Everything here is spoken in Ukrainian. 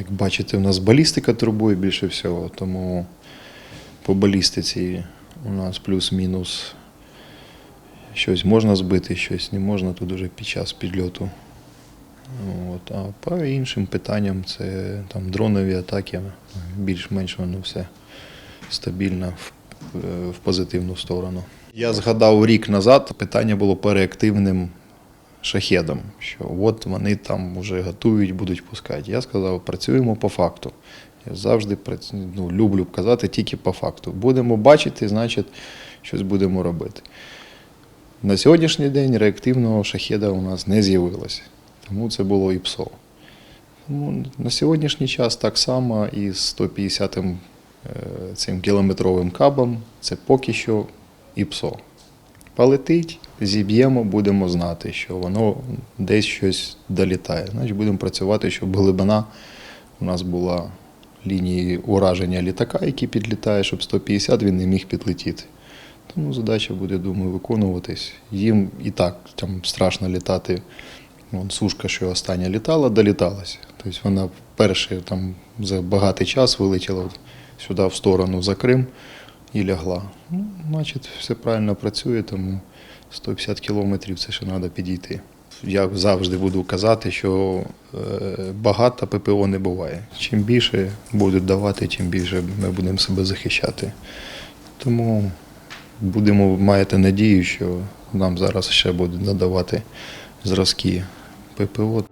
Як бачите, у нас балістика турбує більше всього, тому по балістиці у нас плюс-мінус щось можна збити, щось не можна, тут уже під час підльоту. От. А по іншим питанням це там дронові атаки, більш-менш воно все стабільно в, е, позитивну сторону. Я згадав рік назад, питання було по реактивним шахедам, що от вони там вже готують, будуть пускати. Я сказав, працюємо по факту. Я завжди ну, люблю казати тільки по факту. Будемо бачити, значить, щось будемо робити. На сьогоднішній день реактивного шахеда у нас не з'явилося. Тому це було і ПСО. Тому на сьогоднішній час так само і з 150 е, цим кілометровим кабом це поки що і ПСО. Полетить, зіб'ємо, будемо знати, що воно десь щось долітає. Значить, будемо працювати, щоб глибина у нас була лінії ураження літака, який підлітає, щоб 150 він не міг підлетіти. Тому задача буде, думаю, виконуватись. Їм і так там страшно літати. Вон, сушка, що остання літала, доліталася. Тобто вона перше там за багатий час вилетіла сюди в сторону за Крим і лягла. Ну, значить, все правильно працює, тому 150 кілометрів це ще треба підійти. Я завжди буду казати, що е, багато ППО не буває. Чим більше будуть давати, тим більше ми будемо себе захищати. Тому будемо маєте надію, що нам зараз ще будуть надавати зразки ППО.